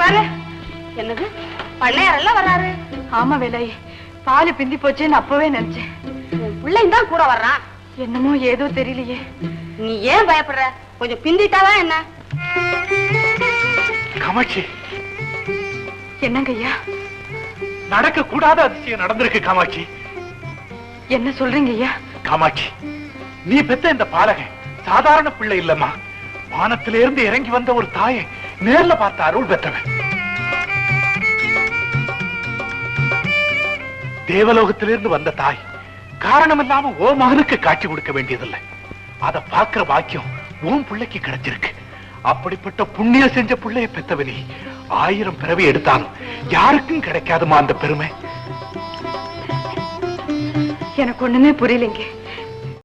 பண்ணையார் எல்லாம் வர்றாரு. ஆமா வேலை. பால் பிந்தி போச்சேன்னு அப்பவே நினைச்சேன். பிள்ளையும் தான் கூட வர்றான். என்னமோ ஏதோ தெரியலையே. நீ ஏன் பயப்படுற? கொஞ்சம் பிந்திட்டாதான் என்ன? காமாட்சி. என்னங்க ஐயா? நடக்க கூடாத அதிசயம் நடந்திருக்கு காமாட்சி. என்ன சொல்றீங்க ஐயா? காமாட்சி நீ பெத்த இந்த பாலகன் சாதாரண பிள்ளை இல்லம்மா. வானத்திலிருந்து இறங்கி வந்த ஒரு தாயை நேர்ல பார்த்த அருள் பெற்றவன். தேவலோகத்திலிருந்து வந்த தாய் காரணம் இல்லாம ஓ மகனுக்கு காட்சி கொடுக்க வேண்டியதில்லை. அதை பார்க்கிற பாக்கியம் உன் பிள்ளைக்கு கிடைச்சிருக்கு. அப்படிப்பட்ட புண்ணியம் செஞ்ச பிள்ளைய பெத்தவனி ஆயிரம் பிறவி எடுத்தாலும் யாருக்கும் கிடைக்காதுமா அந்த பெருமை? எனக்கு ஒண்ணுமே புரியலைங்க.